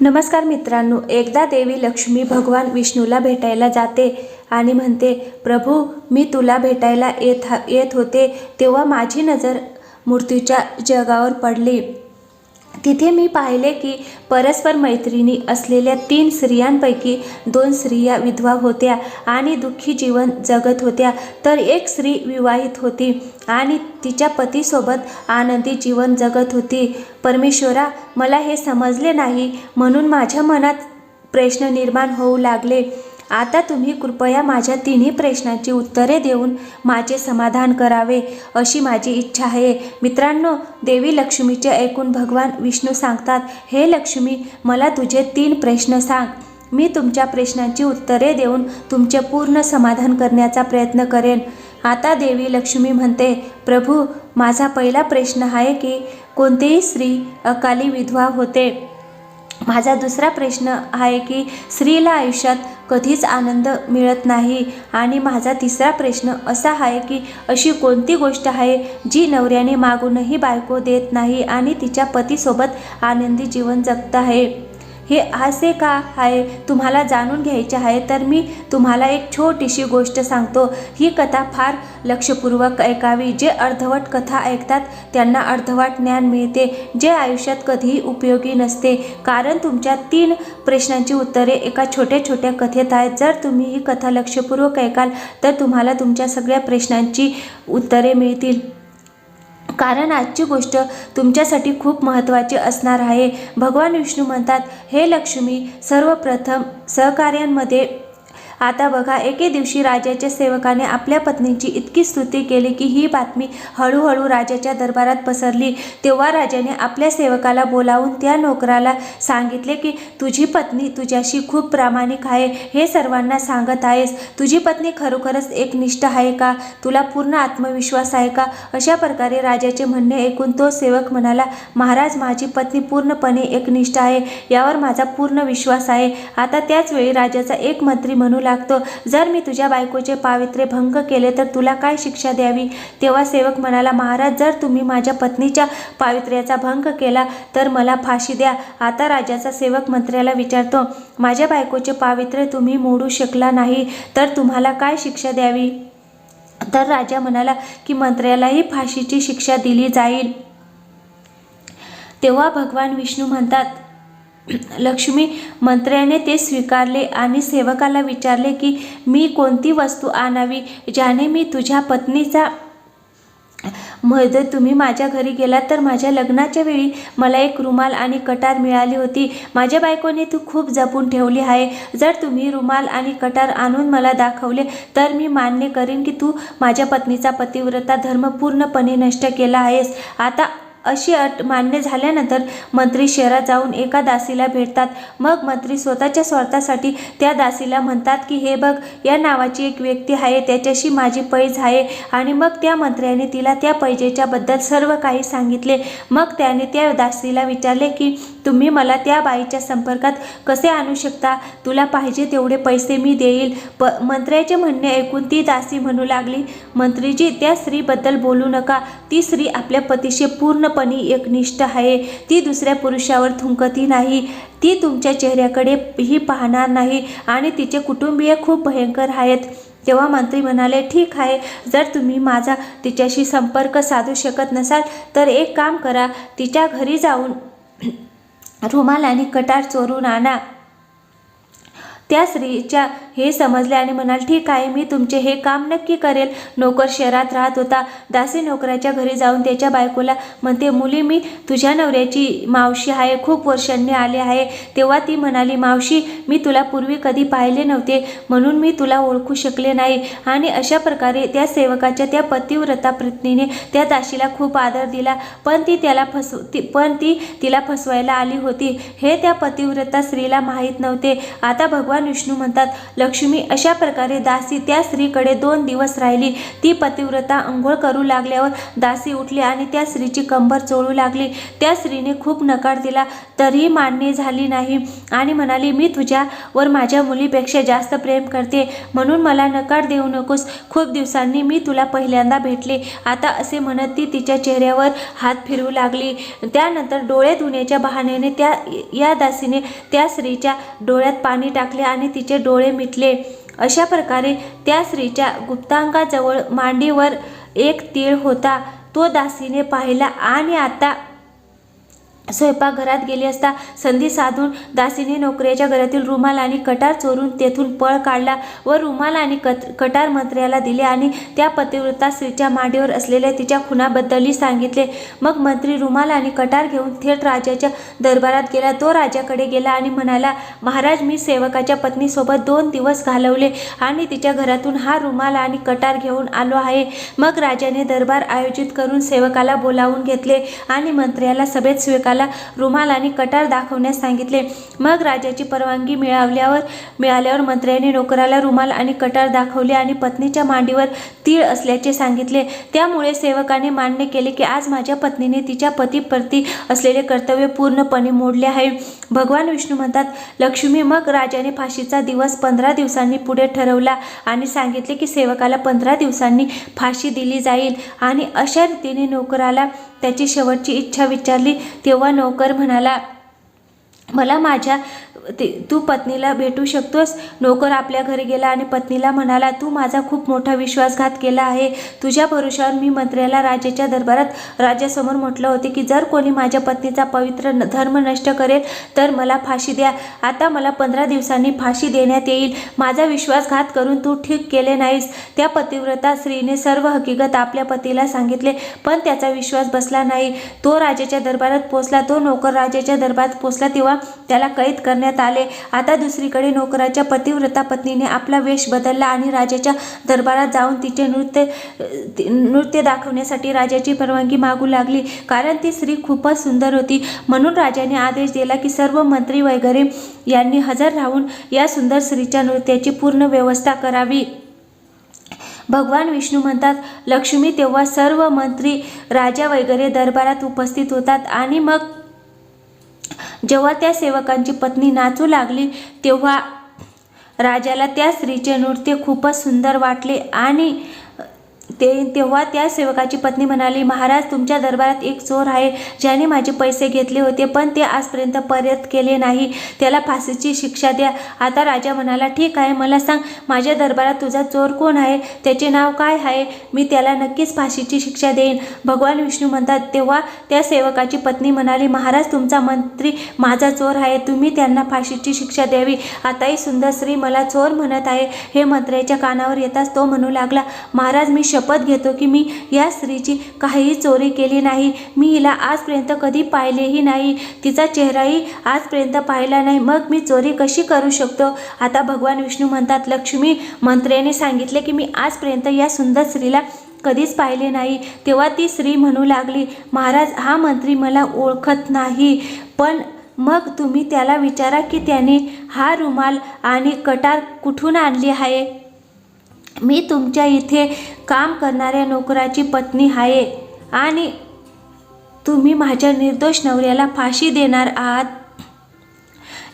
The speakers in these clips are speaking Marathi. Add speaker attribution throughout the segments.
Speaker 1: नमस्कार मित्रांनो एकदा देवी लक्ष्मी भगवान विष्णूला भेटायला जाते आणि म्हणते प्रभू मी तुला भेटायला येत हा येत होते तेव्हा माझी नजर मूर्तीच्या जगावर पडली. तिथे मी पाहिले की परस्पर मैत्रिणी असलेल्या तीन स्त्रियांपैकी दोन स्त्रिया विधवा होत्या आणि दुःखी जीवन जगत होत्या. तर एक स्त्री विवाहित होती आणि तिच्या पतीसोबत आनंदी जीवन जगत होती. परमेश्वरा मला हे समजले नाही. म्हणून माझ्या मनात प्रश्न निर्माण होऊ लागले. आता तुम्ही कृपया माझ्या तिन्ही प्रश्नांची उत्तरे देऊन माझे समाधान करावे अशी माझी इच्छा आहे. मित्रांनो देवी लक्ष्मीचे ऐकून भगवान विष्णू सांगतात हे लक्ष्मी मला तुझे तीन प्रश्न सांग. मी तुमच्या प्रश्नांची उत्तरे देऊन तुमचे पूर्ण समाधान करण्याचा प्रयत्न करेन. आता देवी लक्ष्मी म्हणते प्रभू माझा पहिला प्रश्न आहे की कोणतीही स्त्री अकाली विधवा होते. माझा दुसरा प्रश्न आहे की स्त्रीला आयुष्यात कधीच आनंद मिळत नाही. आणि माझा तिसरा प्रश्न असा आहे की अशी कोणती गोष्ट आहे जी नवऱ्याने मागूनही बायको देत नाही आणि तिच्या पतीसोबत आनंदी जीवन जगत आहे? हे असे का आहे? तुम्हाला जाणून घ्यायचे आहे तर मी तुम्हाला एक छोटीशी गोष्ट सांगतो. ही कथा फार लक्षपूर्वक ऐकावी. जे अर्धवट कथा ऐकतात त्यांना अर्धवट ज्ञान मिळते. जे आयुष्यात कधीही उपयोगी नसते. कारण तुमच्या तीन प्रश्नांची उत्तरे एका छोट्या छोट्या कथेत आहेत. जर तुम्ही ही कथा लक्षपूर्वक ऐकाल तर तुम्हाला तुमच्या सगळ्या प्रश्नांची उत्तरे मिळतील. कारण आजची गोष्ट तुमच्यासाठी खूप महत्त्वाची असणार आहे. भगवान विष्णू म्हणतात हे लक्ष्मी सर्वप्रथम सहकार्यांमध्ये आता बघा एके दिवशी राजाच्या सेवकाने आपल्या पत्नीची इतकी स्तुती केली की ही बातमी हळूहळू राजाच्या दरबारात पसरली. तेव्हा राजाने आपल्या सेवकाला बोलावून त्या नोकराला सांगितले की तुझी पत्नी तुझ्याशी खूप प्रामाणिक आहे हे सर्वांना सांगत आहेस. तुझी पत्नी खरोखरच एक निष्ठ आहे का? तुला पूर्ण आत्मविश्वास आहे का? अशा प्रकारे राजाचे म्हणणे ऐकून तो सेवक म्हणाला महाराज माझी पत्नी पूर्णपणे एकनिष्ठ आहे. यावर माझा पूर्ण विश्वास आहे. आता त्याच वेळी राजाचा एक मंत्री म्हणू लागतो. जर मी तुझ्या बायकोचे पावित्र्य भंग केले तर तुला काय शिक्षा द्यावी? तेव्हा सेवक म्हणाला महाराज जर तुम्ही माझ्या पत्नीच्या पावित्र्याचा भंग केला तर मला फाशी द्या. आता राजाचा सेवक मंत्र्याला विचारतो माझ्या बायकोचे पावित्र्य तुम्ही मोडू शकला नाही तर तुम्हाला काय शिक्षा द्यावी? तर राजा म्हणाला की मंत्र्यालाही फाशीची शिक्षा दिली जाईल. तेव्हा भगवान विष्णू म्हणतात लक्ष्मी मंत्र्याने ते स्वीकारले आणि सेवकाला विचारले की मी कोणती वस्तू आणावी ज्याने मी तुझ्या पत्नीचा मध्ये तुम्ही माझ्या घरी गेलात तर माझ्या लग्नाच्या वेळी मला एक रुमाल आणि कटार मिळाली होती. माझ्या बायकोने तू खूप जपून ठेवली आहे. जर तुम्ही रुमाल आणि कटार आणून मला दाखवले तर मी मान्य करेन की तू माझ्या पत्नीचा पतिव्रता धर्म पूर्णपणे नष्ट केला आहेस. आता अशी अट मान्य झाल्यानंतर मंत्री शहरात जाऊन एका दासीला भेटतात. मग मंत्री स्वतःच्या स्वार्थासाठी त्या दासीला म्हणतात की हे बघ या नावाची एक व्यक्ती आहे त्याच्याशी माझी पैज आहे. आणि मग त्या मंत्र्याने तिला त्या पैजेच्याबद्दल सर्व काही सांगितले. मग त्याने त्या दासीला विचारले की तुम्ही मला त्या बाईच्या संपर्कात कसे आणू शकता? तुला पाहिजे तेवढे पैसे मी देईल. प मंत्र्याचे म्हणणे ऐकून ती दासी म्हणू लागली मंत्रीजी त्या स्त्रीबद्दल बोलू नका. ती स्त्री आपल्या पतीशी पूर्ण पूर्णपणे एकनिष्ठ आहे. ती दुसऱ्या पुरुषावर थुंकती नाही. ती तुमच्या चेहऱ्याकडे ही पाहणार नाही आणि तिचे कुटुंबीय खूप भयंकर आहेत. तेव्हा मंत्री म्हणाले ठीक आहे. जर तुम्ही माझा तिच्याशी संपर्क साधू शकत नसाल तर एक काम करा. तिच्या घरी जाऊन रुमाल आणि कटार चोरून आणा. त्या स्त्रीच्या हे समजले आणि म्हणाल ठीक आहे मी तुमचे हे काम नक्की करेल. नोकर शहरात राहत होता. दासी नोकराच्या घरी जाऊन त्याच्या बायकोला म्हणते मुली मी तुझ्या नवऱ्याची मावशी आहे खूप वर्षांनी आले आहे. तेव्हा ती म्हणाली मावशी मी तुला पूर्वी कधी पाहिले नव्हते म्हणून मी तुला ओळखू शकले नाही. आणि अशा प्रकारे त्या सेवकाच्या त्या पतिव्रता पत्नीने त्या दाशीला खूप आदर दिला. पण ती त्याला फसव ती पण ती तिला फसवायला आली होती. हे त्या पतिव्रता स्त्रीला माहीत नव्हते. आता भगवान भगवान विष्णू म्हणतात लक्ष्मी अशा प्रकारे दासी त्या स्त्रीकडे दोन दिवस राहिली. ती पतिव्रता अंघोळ करू लागल्यावर दासी उठली आणि त्या स्त्रीची कंबर चोळू लागली. त्या स्त्रीने खूप नकार दिला तरीही मान्य झाली नाही आणि म्हणाली मी तुझ्यावर माझ्या मुलीपेक्षा जास्त प्रेम करते. म्हणून मला नकार देऊ नकोस. खूप दिवसांनी मी तुला पहिल्यांदा भेटले. आता असे म्हणत ती तिच्या चेहऱ्यावर हात फिरवू लागली. त्यानंतर डोळे धुण्याच्या बहाण्याने त्या या दासीने त्या स्त्रीच्या डोळ्यात पाणी टाकले आणि तिचे डोळे मिटले. अशा प्रकारे त्या स्त्रीच्या गुप्तांगाजवळ मांडीवर एक तीळ होता. तो दासीने पाहिला आणि आता स्वयंपाकघरात गेली असता संधी साधून दासीने नोकऱ्याच्या घरातील रुमाल आणि कटार चोरून तेथून पळ काढला व रुमाल आणि कट कटार मंत्र्याला दिले आणि त्या पतिव्रता स्त्रीच्या मांडीवर असलेल्या तिच्या खुनाबद्दलही सांगितले. मग मंत्री रुमाल आणि कटार घेऊन थेट राजाच्या दरबारात गेला. तो राजाकडे गेला आणि म्हणाला महाराज मी सेवकाच्या पत्नीसोबत दोन दिवस घालवले आणि तिच्या घरातून हा रुमाल आणि कटार घेऊन आलो आहे. मग राजाने दरबार आयोजित करून सेवकाला बोलावून घेतले आणि मंत्र्याला सभेत स्वीकार सेवकाला रुमाल आणि कटार दाखवण्यास सांगितले. मग राजाची परवानगी मिळाल्यावर मिळाल्यावर मंत्र्याने नोकराला रुमाल आणि कटार दाखवले आणि पत्नीच्या मांडीवर तीळ असल्याचे सांगितले. त्यामुळे सेवकाने मान्य केले की आज माझ्या पत्नीने तिच्या पतीप्रती असलेले कर्तव्य पूर्णपणे मोडले आहे. भगवान विष्णू म्हणतात लक्ष्मी मग राजाने फाशीचा दिवस पंधरा दिवसांनी पुढे ठरवला आणि सांगितले की सेवकाला पंधरा दिवसांनी फाशी दिली जाईल. आणि अशा रीतीने नोकराला त्याची शेवटची इच्छा विचारली. तेव्हा नोकर म्हणाला मला माझ्या ते तू पत्नीला भेटू शकतोस. नोकर आपल्या घरी गेला आणि पत्नीला म्हणाला तू माझा खूप मोठा विश्वासघात केला आहे. तुझ्या भरोशावर मी मंत्र्याला राजाच्या दरबारात राजासमोर म्हटलं होते की जर कोणी माझ्या पत्नीचा पवित्र न- धर्म नष्ट करेल तर मला फाशी द्या. आता मला पंधरा दिवसांनी फाशी देण्यात येईल. माझा विश्वासघात करून तू ठीक केले नाहीस. त्या पतिव्रता स्त्रीने सर्व हकीकत आपल्या पतीला सांगितले पण त्याचा विश्वास बसला नाही. तो राजाच्या दरबारात पोचला तो नोकर राजाच्या दरबारात पोचला तेव्हा त्याला कैद करण्यात आले. आता दुसरीकडे नोकराच्या पतिव्रता पत्नीने आपला वेश बदलला आणि राजाच्या दरबारात जाऊन तिचे नृत्य नृत्य दाखवण्यासाठी राजाची परवानगी मागू लागली. कारण ती स्त्री खूपच सुंदर होती. म्हणून राजाने आदेश दिला की सर्व मंत्री वगैरे यांनी हजर राहून या सुंदर स्त्रीच्या नृत्याची पूर्ण व्यवस्था करावी. भगवान विष्णू म्हणतात लक्ष्मी तेव्हा सर्व मंत्री राजा वगैरे दरबारात उपस्थित होतात आणि मग जेव्हा त्या सेवकांची पत्नी नाचू लागली तेव्हा राजाला त्या स्त्रीचे नृत्य खूपच सुंदर वाटले आणि ते तेव्हा त्या सेवकाची पत्नी म्हणाली महाराज तुमच्या दरबारात एक चोर आहे ज्याने माझे पैसे घेतले होते पण ते आजपर्यंत परत केले नाही. त्याला फाशीची शिक्षा द्या. आता राजा म्हणाला ठीक आहे मला सांग माझ्या दरबारात तुझा चोर कोण आहे? त्याचे नाव काय आहे? मी त्याला नक्कीच फाशीची शिक्षा देईन. भगवान विष्णू म्हणतात तेव्हा त्या सेवकाची पत्नी म्हणाली महाराज तुमचा मंत्री माझा चोर आहे तुम्ही त्यांना फाशीची शिक्षा द्यावी. आताही सुंदर स्त्री मला चोर म्हणत आहे. हे मंत्र्याच्या कानावर येताच तो म्हणू लागला महाराज मी शपथ घेतो की मी या स्त्रीची काहीही चोरी केली नाही. मी हिला आजपर्यंत कधी पाहिलेही नाही. तिचा चेहराही आजपर्यंत पाहिला नाही. मग मी चोरी कशी करू शकतो? आता भगवान विष्णू म्हणतात लक्ष्मी मंत्र्याने सांगितले की मी आजपर्यंत या सुंदर स्त्रीला कधीच पाहिले नाही. तेव्हा ती स्त्री म्हणू लागली महाराज हा मंत्री मला ओळखत नाही. पण मग तुम्ही त्याला विचारा की त्याने हा रुमाल आणि कटार कुठून आणली आहे? मी तुमच्या इथे काम करणाऱ्या नोकराची पत्नी आहे आणि तुम्ही माझ्या निर्दोष नवऱ्याला फाशी देणार आहात.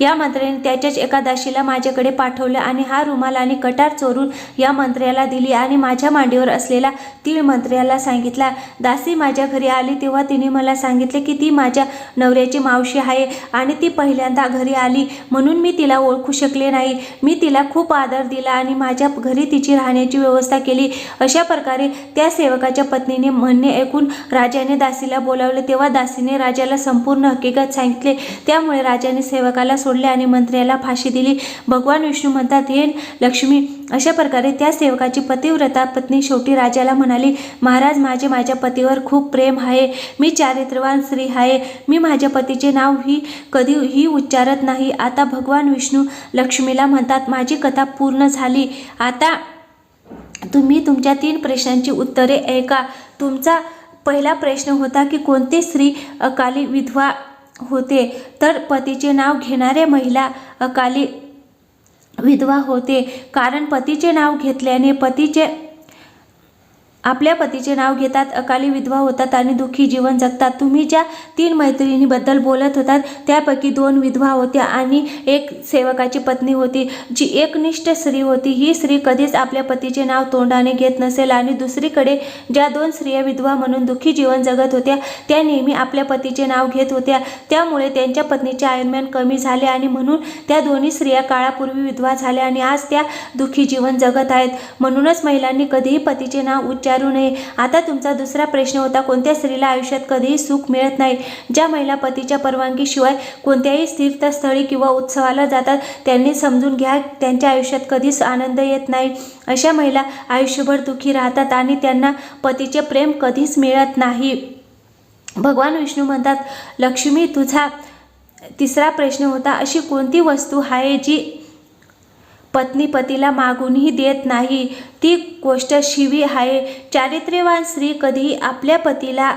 Speaker 1: या मंत्र्याने त्याच्याच एका दाशीला माझ्याकडे पाठवले आणि हा रुमाल आणि कटार चोरून या मंत्र्याला दिली आणि माझ्या मांडीवर असलेला तीळ मंत्र्याला सांगितला दासी माझ्या घरी आली तेव्हा तिने मला सांगितले की ती माझ्या नवऱ्याची मावशी आहे आणि ती पहिल्यांदा घरी आली म्हणून मी तिला ओळखू शकले नाही. मी तिला खूप आदर दिला आणि माझ्या घरी तिची राहण्याची व्यवस्था केली. अशा प्रकारे त्या सेवकाच्या पत्नीने म्हणणे ऐकून राजाने दासीला बोलावले. तेव्हा दासीने राजाला संपूर्ण हकीकत सांगितले. त्यामुळे राजाने सेवकाला सोडले आणि मंत्र्याला फाशी दिली. भगवान विष्णू म्हणतात हे लक्ष्मी अशा प्रकारे त्या सेवकाची पतिव्रता पत्नी शेवटी राजाला म्हणाली महाराज माझे माझ्या पतीवर खूप प्रेम आहे. मी चारित्र्यवान स्त्री आहे. मी माझ्या पतीचे नाव ही कधी ही उच्चारत नाही. आता भगवान विष्णू लक्ष्मीला म्हणतात माझी कथा पूर्ण झाली. आता तुम्ही तुमच्या तीन प्रश्नांची उत्तरे ऐका. तुमचा पहिला प्रश्न होता की कोणती स्त्री अकाली विधवा होते. तर पतीचे नाव घेणाऱ्या महिला अकाली विधवा होते. कारण पतीचे नाव घेतल्याने पतीचे आपल्या पतीचे नाव घेतात अकाली विधवा होतात आणि दुःखी जीवन जगतात. तुम्ही ज्या तीन मैत्रिणीबद्दल बोलत होतात त्यापैकी दोन विधवा होत्या आणि एक सेवकाची पत्नी होती. जी एकनिष्ठ स्त्री होती ही स्त्री कधीच आपल्या पतीचे नाव तोंडाने घेत नसेल आणि दुसरीकडे ज्या दोन स्त्रिया विधवा म्हणून दुःखी जीवन जगत होत्या त्या नेहमी आपल्या पतीचे नाव घेत होत्या. त्यामुळे त्यांच्या पत्नीचे आयुर्मान कमी झाले आणि म्हणून त्या दोन्ही स्त्रिया काळापूर्वी विधवा झाल्या आणि आज त्या दुःखी जीवन जगत आहेत. म्हणूनच महिलांनी कधीही पतीचे नाव उच्चार नये. आता तुमचा दुसरा प्रश्न होता कोणत्या स्त्रीला आयुष्यात कधीही सुख मिळत नाही? ज्या महिला पतीच्या परवानगीशिवाय कोणत्याही तीर्थस्थळी किंवा उत्सवाला जातात त्यांनी समजून घ्या त्यांच्या आयुष्यात कधीच आनंद येत नाही. अशा महिला आयुष्यभर दुःखी राहतात आणि त्यांना पतीचे प्रेम कधीच मिळत नाही. भगवान विष्णू म्हणतात लक्ष्मी तुझा तिसरा प्रश्न होता अशी कोणती वस्तू आहे जी पत्नी पतीला मागूनही देत नाही. ती गोष्ट शिवी आहे. चारित्र्यवान स्त्री कधीही आपल्या पतीला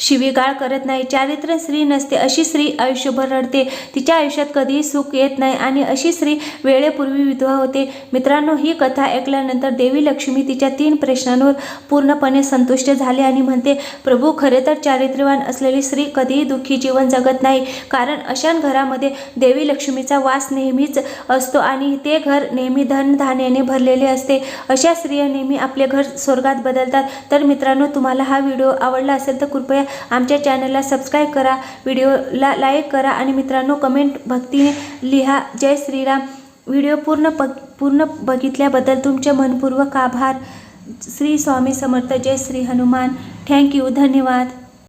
Speaker 1: शिवीगाळ करत नाही. चारित्र्य स्त्री नसते अशी स्त्री आयुष्यभर रडते. तिच्या आयुष्यात कधीही सुख येत नाही आणि अशी स्त्री वेळेपूर्वी विधवा होते. मित्रांनो ही कथा ऐकल्यानंतर देवी लक्ष्मी तिच्या तीन प्रश्नांवर पूर्णपणे संतुष्ट झाले आणि म्हणते प्रभू खरे तर चारित्र्यवान असलेली स्त्री कधीही दुःखी जीवन जगत नाही. कारण अशा घरामध्ये देवी लक्ष्मीचा वास नेहमीच असतो आणि ते घर नेहमी धनधान्याने भरलेले असते. अशा स्त्रिया नेहमी आपले घर स्वर्गात बदलतात. तर मित्रांनो तुम्हाला हा व्हिडिओ आवडला असेल तर कृपया आमच्या चॅनलला सबस्क्राईब करा व्हिडिओला लाईक करा आणि मित्रांनो कमेंट भक्तीने लिहा. जय श्रीराम. व्हिडिओ पूर्ण प पूर्ण बघितल्याबद्दल तुमचे मनपूर्वक आभार. श्री स्वामी समर्थ. जय श्री हनुमान. थँक्यू धन्यवाद.